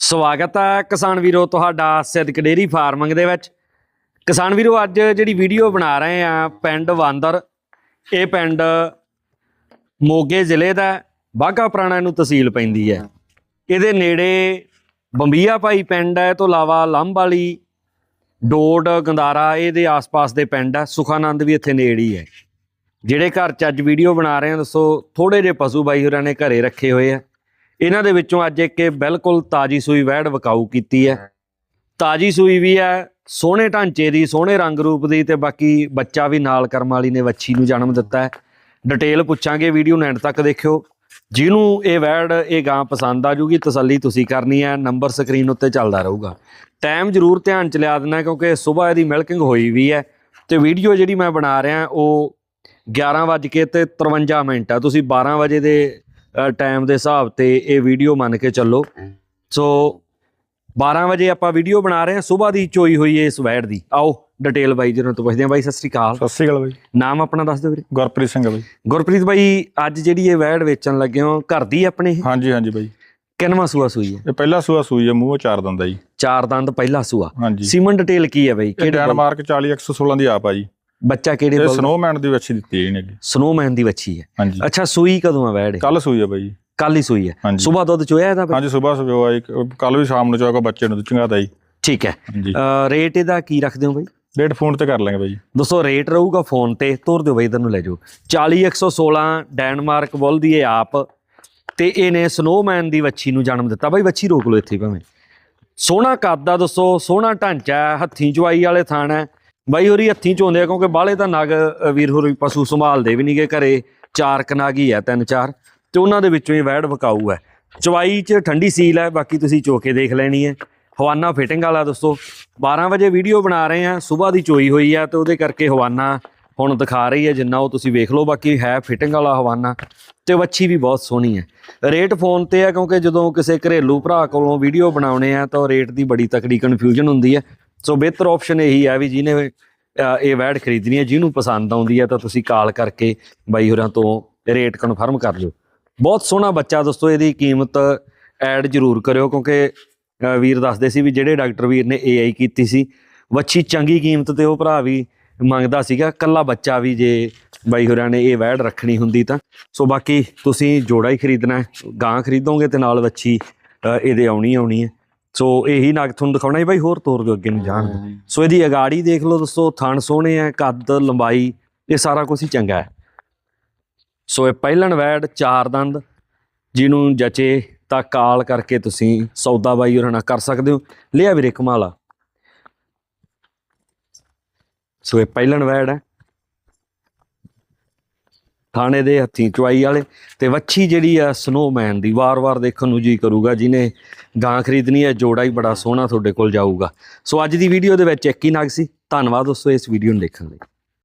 ਸਵਾਗਤ ਹੈ ਕਿਸਾਨ ਵੀਰੋ ਤੁਹਾਡਾ ਸਿੱਧਕ ਡੇਰੀ ਫਾਰਮਿੰਗ ਦੇ ਵਿੱਚ। ਕਿਸਾਨ ਵੀਰੋ, ਅੱਜ ਜਿਹੜੀ ਵੀਡੀਓ ਬਣਾ ਰਹੇ ਆ ਪਿੰਡ ਵਾਂਦਰ, ਇਹ ਪਿੰਡ ਮੋਗੇ ਜ਼ਿਲ੍ਹੇ ਦਾ ਹੈ। ਬਾਘਾ ਪੁਰਾਣਾ ਨੂੰ ਤਹਿਸੀਲ ਪੈਂਦੀ ਹੈ। ਇਹਦੇ ਨੇੜੇ ਬੰਬੀਆ ਭਾਈ ਪਿੰਡ ਹੈ, ਇਹ ਤੋਂ ਇਲਾਵਾ ਲੰਬ ਵਾਲੀ ਡੋਡ, ਗੰਦਾਰਾ ਇਹਦੇ ਆਸ-ਪਾਸ ਦੇ ਪਿੰਡ ਹੈ, ਸੁਖਾਨੰਦ ਵੀ ਇੱਥੇ ਨੇੜੇ ਹੀ ਹੈ। ਜਿਹੜੇ ਘਰ 'ਚ ਅੱਜ ਵੀਡੀਓ ਬਣਾ ਰਹੇ ਆ, ਦੱਸੋ ਥੋੜੇ ਜਿਹੇ ਪਸ਼ੂ ਬਾਈ ਹੋਰਾਂ ਨੇ ਘਰੇ ਰੱਖੇ ਹੋਏ ਆ। ਇਹਨਾਂ ਦੇ ਵਿੱਚੋਂ ਅੱਜ ਇੱਕ ਇਹ ਬਿਲਕੁਲ ਤਾਜੀ ਸੂਈ ਵਹਿੜ ਵਕਾਊ ਕੀਤੀ ਹੈ। ਤਾਜੀ ਸੂਈ ਵੀ ਹੈ, ਸੋਹਣੇ ਢਾਂਚੇ ਦੀ, ਸੋਹਣੇ ਰੰਗ ਰੂਪ ਦੀ ਤੇ ਬਾਕੀ ਬੱਚਾ ਵੀ ਨਾਲ ਕਰਮ ਵਾਲੀ ਨੇ ਵੱਛੀ ਨੂੰ ਜਨਮ ਦਿੱਤਾ ਹੈ। ਡਿਟੇਲ ਪੁੱਛਾਂਗੇ, ਵੀਡੀਓ ਨੂੰ ਐਂਡ ਤੱਕ ਦੇਖਿਓ। ਜਿਹਨੂੰ ਇਹ ਵੈੜ, ਇਹ ਗਾਂ ਪਸੰਦ ਆ ਜੂਗੀ, ਤਸੱਲੀ ਤੁਸੀਂ ਕਰਨੀ ਹੈ, ਨੰਬਰ ਸਕਰੀਨ ਉੱਤੇ ਚੱਲਦਾ ਰਹੂਗਾ। ਟਾਈਮ ਜ਼ਰੂਰ ਧਿਆਨ ਚ ਲਿਆ ਦੇਣਾ ਕਿਉਂਕਿ ਸਵੇਰ ਇਹਦੀ ਮਿਲਕਿੰਗ ਹੋਈ ਵੀ ਹੈ ਤੇ ਵੀਡੀਓ ਜਿਹੜੀ ਮੈਂ ਬਣਾ ਰਿਹਾ ਉਹ 11 ਵੱਜ ਕੇ ਤੇ 53 ਮਿੰਟ ਆ। ਤੁਸੀਂ 12 ਵਜੇ ਦੇ ਟਾਈਮ ਦੇ ਹਿਸਾਬ ਤੇ ਇਹ ਵੀਡੀਓ ਮੰਨ ਕੇ ਚੱਲੋ। ਸੋ 12 ਵਜੇ ਆਪਾਂ ਵੀਡੀਓ ਬਣਾ ਰਹੇ ਹਾਂ ਸਵੇਰ ਦੀ ਚੋਈ ਹੋਈ ਹੈ ਇਸ ਵੈੜ ਦੀ। ਆਓ ਡਿਟੇਲ ਬਾਈ ਜੀ ਨੂੰ ਤੋਂ ਪੁੱਛਦੇ ਹਾਂ ਬਾਈ ਸਤਿ ਸ੍ਰੀ ਅਕਾਲ। ਸਤਿ ਸ਼੍ਰੀ ਅਕਾਲ ਬਾਈ। ਨਾਮ ਆਪਣਾ ਦੱਸ ਦਿਓ ਵੀਰੇ। ਗੁਰਪ੍ਰੀਤ ਸਿੰਘ ਬਾਈ। ਗੁਰਪ੍ਰੀਤ ਬਾਈ ਅੱਜ ਜਿਹੜੀ ਇਹ ਵੈੜ ਵੇਚਣ ਲੱਗੇ ਹੋ ਘਰ ਦੀ ਆਪਣੇ ਇਹ? ਹਾਂਜੀ ਹਾਂਜੀ ਬਾਈ। ਕਿੰਨਵਾਂ ਸੂਆ ਸੂਈ ਹੈ? ਇਹ ਪਹਿਲਾ ਸੂਆ ਸੂਈ ਆ ਮੂੰਹ ਚਾਰ ਦੰਦਾ ਜੀ। ਚਾਰ ਦੰਦ ਪਹਿਲਾ ਸੂਆ। ਹਾਂਜੀ। ਸੀਮਨ ਡਿਟੇਲ ਕੀ ਹੈ ਬਾਈ? ਕਿਹੜੇ ਡੈਨਮਾਰਕ 40 116 ਦੀ ਆਪ ਆ ਜੀ। ਬੱਚਾ ਕਿਹੜੇ ਇਹ ਬੋਲ ਸਨੋਮੈਨ ਦੀ ਵੱਛੀ ਦਿੱਤੀ ਹੈ ਇਹਨੇ ਅੱਗੇ। ਸਨੋਮੈਨ ਦੀ ਵੱਛੀ ਹੈ। ਹਾਂਜੀ। ਅੱਛਾ ਸੂਈ ਕਦੋਂ ਆ ਵੈੜ? ਕੱਲ ਸੂਈ ਆ ਬਾਈ। ਕੱਲ ਹੀ ਸੂਈ ਹੈ। ਹਾਂਜੀ। ਸਵੇਰ ਦੁੱਧ ਚੋਇਆ ਇਹਦਾ? ਹਾਂਜੀ ਸਵੇਰ ਸਵੇਰ ਆਈ। ਕੱਲ ਵੀ ਸ਼ਾਮ ਨੂੰ ਚੋਗਾ ਬੱਚੇ ਨੂੰ ਚੰਗਾਤਾ ਜੀ ਠੀਕ ਹੈ। ਹਾਂਜੀ। ਰੇਟ ਇਹਦਾ ਕੀ ਰੱਖਦੇ ਹੋ ਬਾਈ? ਡੇਟ ਫੋਨ ਤੇ ਕਰ ਲਾਂਗੇ ਬਾਈ। ਦੋਸਤੋ ਰੇਟ ਰਹੂਗਾ ਫੋਨ ਤੇ? ਤੋਰ ਦਿਓ ਬਾਈ ਇਧਰ ਨੂੰ ਲੈ ਜਾਓ। 40116 ਡੈਨਮਾਰਕ ਬੁੱਲ ਦੀ ਇਹ ਆਪ। ਤੇ ਇਹਨੇ ਸਨੋਮੈਨ ਦੀ ਵੱਛੀ ਨੂੰ ਜਨਮ ਦਿੱਤਾ। ਬਾਈ ਵੱਛੀ ਰੋਕ ਲਓ ਇੱਥੇ ਭਾਵੇਂ। ਸੋਹਣਾ ਕੱਦ ਆ ਦੋਸਤੋ ਸੋਹਣਾ ਢਾਂਚਾ ਹੈ ਹੱਥੀਂ ਚਵਾਈ ਵਾਲੇ ਥਾਣ ਹੈ। ਬਾਈ ਹੋਰੀ ਹੱਥੀਂ ਚੋਂਦੇ ਆ ਕਿਉਂਕਿ ਬਾਹਲੇ ਤਾਂ ਨਗ ਅ, ਵੀਰ ਹੋਰੀ ਪਸ਼ੂ ਸੰਭਾਲਦੇ ਵੀ ਨਹੀਂਗੇ ਘਰੇ ਚਾਰ ਕਨਾਗ ਹੀ ਆ ਤਿੰਨ ਚਾਰ ਤੇ ਉਹਨਾਂ ਦੇ ਵਿੱਚੋਂ ਹੀ ਵੈੜ ਵਕਾਊ ਹੈ। ਚਵਾਈ 'ਚ ਠੰਡੀ ਸੀਲ ਹੈ ਬਾਕੀ ਤੁਸੀਂ ਚੋ ਕੇ ਦੇਖ ਲੈਣੀ ਹੈ। ਹਵਾਨਾ ਫਿਟਿੰਗ ਵਾਲਾ ਦੋਸਤੋ 12 ਵਜੇ ਵੀਡੀਓ ਬਣਾ ਰਹੇ ਆ ਸਵੇਰ ਦੀ ਚੋਈ ਹੋਈ ਆ ਤੇ ਉਹਦੇ ਕਰਕੇ ਹਵਾਨਾ ਹੁਣ ਦਿਖਾ ਰਹੀ ਹੈ ਜਿੰਨਾ ਉਹ ਤੁਸੀਂ ਵੇਖ ਲਓ ਬਾਕੀ ਹੈ ਫਿਟਿੰਗ ਵਾਲਾ ਹਵਾਨਾ ਤੇ ਵੱਛੀ ਵੀ ਬਹੁਤ ਸੋਹਣੀ ਹੈ। ਰੇਟ ਫੋਨ ਤੇ ਆ ਕਿਉਂਕਿ ਜਦੋਂ ਕਿਸੇ ਘਰੇਲੂ ਭਰਾ ਕੋਲੋਂ ਵੀਡੀਓ ਬਣਾਉਣੇ ਆ ਤਾਂ ਰੇਟ ਦੀ ਬੜੀ ਤਕੜੀ ਕਨਫਿਊਜ਼ਨ ਹੁੰਦੀ ਹੈ। ਸੋ ਬਿਹਤਰ ਆਪਸ਼ਨ ਇਹੀ ਹੈ ਵੀ ਜਿਹਨੇ ਇਹ ਵੈਡ ਖਰੀਦਣੀ ਹੈ, ਜਿਹਨੂੰ ਪਸੰਦ ਆਉਂਦੀ ਹੈ, ਤਾਂ ਤੁਸੀਂ ਕਾਲ ਕਰਕੇ ਬਾਈ ਹੋਰਾਂ ਤੋਂ ਰੇਟ ਕਨਫਰਮ ਕਰ ਲਿਓ। ਬਹੁਤ ਸੋਹਣਾ ਬੱਚਾ ਦੋਸਤੋ, ਇਹਦੀ ਕੀਮਤ ਐਡ ਜ਼ਰੂਰ ਕਰਿਓ, ਕਿਉਂਕਿ ਵੀਰ ਦੱਸਦੇ ਸੀ ਵੀ ਜਿਹੜੇ ਡਾਕਟਰ ਵੀਰ ਨੇ ਏਆਈ ਕੀਤੀ ਸੀ, ਵੱਛੀ ਚੰਗੀ ਕੀਮਤ ਤੇ ਉਹ ਭਰਾ ਵੀ ਮੰਗਦਾ ਸੀਗਾ ਕੱਲਾ ਬੱਚਾ ਵੀ ਜੇ ਬਾਈ ਹੋਰਾਂ ਨੇ ਇਹ ਵੈੜ ਰੱਖਣੀ ਹੁੰਦੀ ਤਾਂ। ਸੋ ਬਾਕੀ ਤੁਸੀਂ ਜੋੜਾ ਹੀ ਖਰੀਦਣਾ ਹੈ, ਗਾਂ ਖਰੀਦੋਗੇ ਤੇ ਨਾਲ ਵੱਛੀ ਇਹਦੇ ਆਉਣੀ ਆਉਣੀ ਹੈ। ਸੋ ਇਹੀ ਨਗ ਤੁਹਾਨੂੰ ਦਿਖਾਉਣਾ ਹੈ ਬਾਈ ਹੋਰ ਤੋਰ ਦਿਓ ਅੱਗੇ ਨੂੰ ਜਾਣ ਦਿਓ। ਸੋ ਇਹਦੀ ਅਗਾੜੀ ਦੇਖ ਲਓ ਦੋਸਤੋ ਥਣ ਸੋਹਣੇ ਆ ਕੱਦ ਲੰਬਾਈ ਇਹ ਸਾਰਾ ਕੁਝ ਹੀ ਚੰਗਾ ਹੈ। ਸੋ ਇਹ ਪਹਿਲਣ ਵੈੜ ਚਾਰ ਦੰਦ ਜਿਹਨੂੰ ਜਚੇ ਤਾਂ ਕਾਲ ਕਰਕੇ ਤੁਸੀਂ ਸੌਦਾ ਬਾਈ ਹੋਰਾਂ ਨਾਲ ਕਰ ਸਕਦੇ ਹੋ। ਲਿਆ ਵੀਰੇ ਕਮਾਲਾ ਸੋ ਇਹ ਪਹਿਲਣ ਵੈੜ ਹੈ। ਥਾਣੇ ਦੇ ਹੱਥੀਂ ਚੁਆਈ ਵਾਲੇ ਤੇ ਵੱਛੀ ਜਿਹੜੀ ਆ ਸਨੋਮੈਨ ਦੀ ਵਾਰ-ਵਾਰ ਦੇਖਣ ਨੂੰ ਜੀ ਕਰੂਗਾ, ਜਿਹਨੇ ਗਾਂ ਖਰੀਦਣੀ ਹੈ ਜੋੜਾ ਹੀ ਬੜਾ ਸੋਹਣਾ ਤੁਹਾਡੇ ਕੋਲ ਜਾਊਗਾ। ਸੋ ਅੱਜ ਦੀ ਵੀਡੀਓ ਦੇ ਵਿੱਚ ਇੱਕ ਹੀ ਨਾਗ ਸੀ। ਧੰਨਵਾਦ ਦੋਸਤੋ ਇਸ ਵੀਡੀਓ ਨੂੰ ਦੇਖਣ ਲਈ।